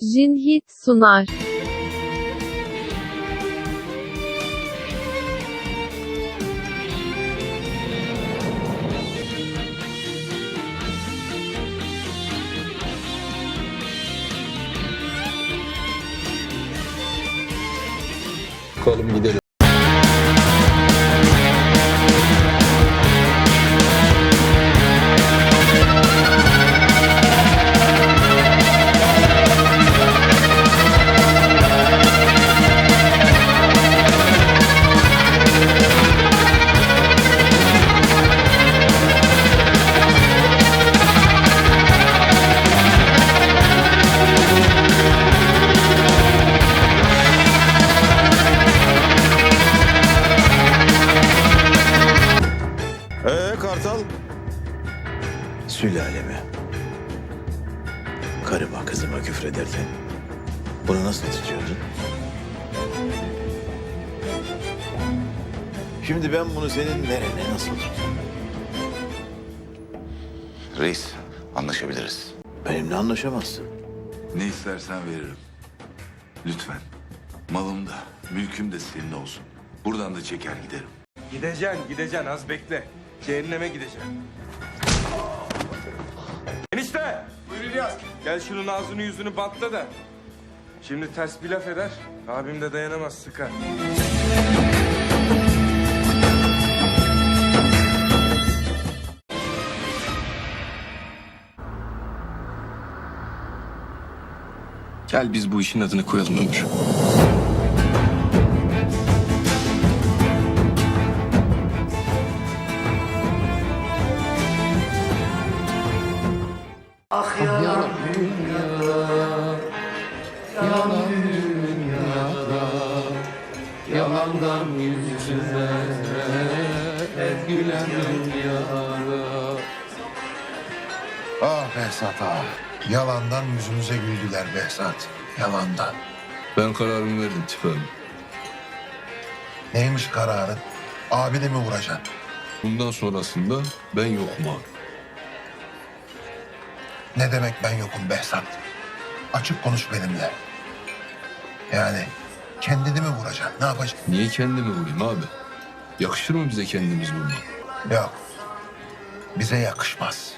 Jinhit sunar. Bakalım gidelim. Kartal? Sülaleme. Karıma kızıma küfrederken bunu nasıl tutuyordun? Şimdi ben bunu senin nerene nasıl tutayım? Reis, anlaşabiliriz. Benimle anlaşamazsın. Ne istersen veririm. Lütfen. Malım da, mülküm de senin olsun. Buradan da çeker giderim. Gideceksin, gideceksin. Az bekle. Cehenneme gideceksin. Enişte! Buyur İlyas. Gel şunun ağzını yüzünü bantla da. Şimdi ters bir laf eder. Abim de dayanamaz sıkar. Gel biz bu işin adını koyalım Ömür. Gülen dünyada Ah Behzat ah. Yalandan yüzümüze güldüler Behzat. Yalandan. Ben kararımı verdim abi. Neymiş kararın? Abini mi vuracaksın? Bundan sonrasında ben yokum abi. Ne demek ben yokum Behzat? Açık konuş benimle. Yani kendini mi vuracaksın? Ne yapacaksın? Niye kendimi vurayım abi? Yakışır mı bize kendimiz vurmak? Yok. Bize yakışmaz.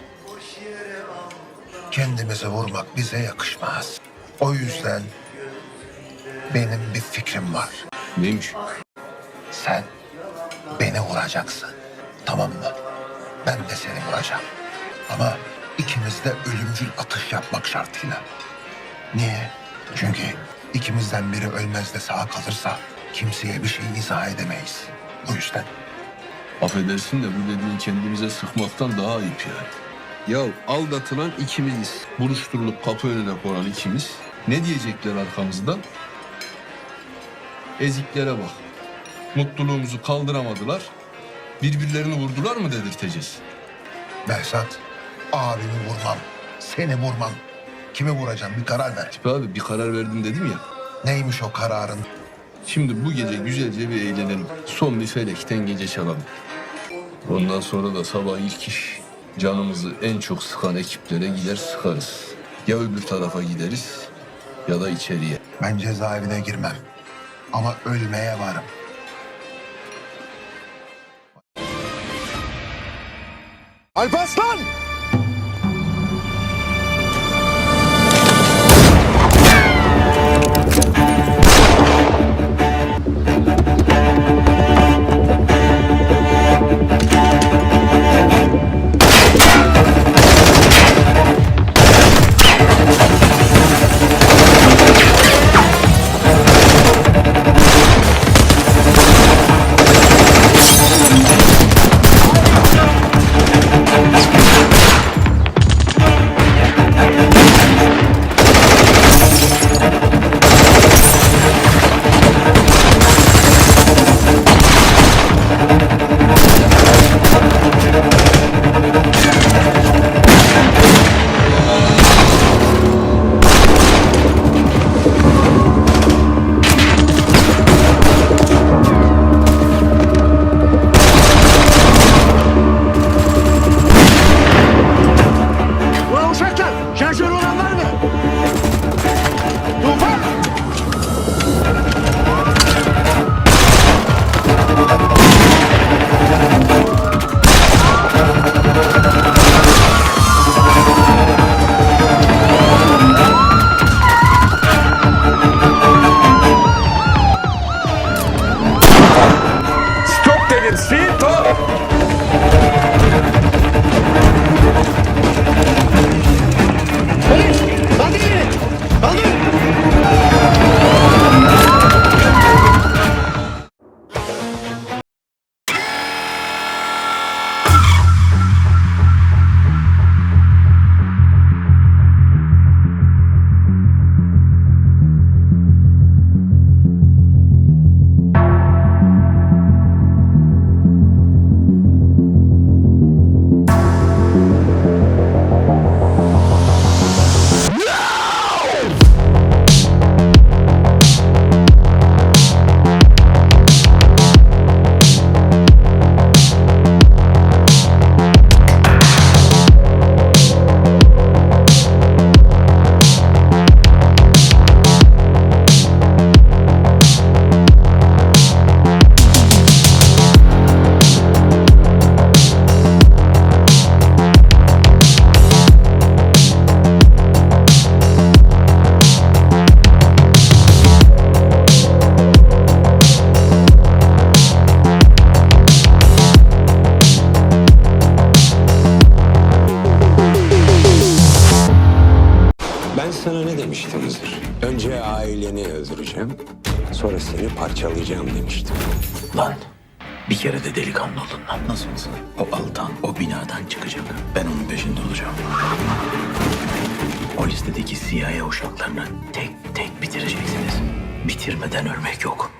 Kendimizi vurmak bize yakışmaz. O yüzden benim bir fikrim var. Neymiş? Sen beni vuracaksın. Tamam mı? Ben de seni vuracağım. Ama ikimiz de ölümcül atış yapmak şartıyla. Niye? Çünkü ikimizden biri ölmez de sağ kalırsa kimseye bir şey izah edemeyiz. O yüzden Affedersin de bu dediğin kendimize sıkmaktan daha ayıp yani. Ya aldatılan ikimiziz. Buruşturulup kapı önüne konan ikimiz. Ne diyecekler arkamızdan? Eziklere bak. Mutluluğumuzu kaldıramadılar. Birbirlerini vurdular mı dedirteceğiz? Behzat abimi vurmam. Seni vurmam. Kimi vuracağım bir karar ver. Tip abi bir karar verdim dedim ya. Neymiş o kararın? Şimdi bu gece güzelce bir eğlenelim. Son bir felekten gece çalalım. Ondan sonra da sabah ilk iş canımızı en çok sıkan ekiplere gider sıkarız. Ya öbür tarafa gideriz ya da içeriye. Ben cezaevine girmem. Ama ölmeye varım. Alparslan! Tercercito. Aileni öldüreceğim, sonra seni parçalayacağım demiştim. Lan bir kere de delikanlı olun lan. Nasıl olsa o Altan o binadan çıkacak. Ben onun peşinde olacağım. O listedeki CIA uşaklarını tek tek bitireceksiniz. Bitirmeden ölmek yok.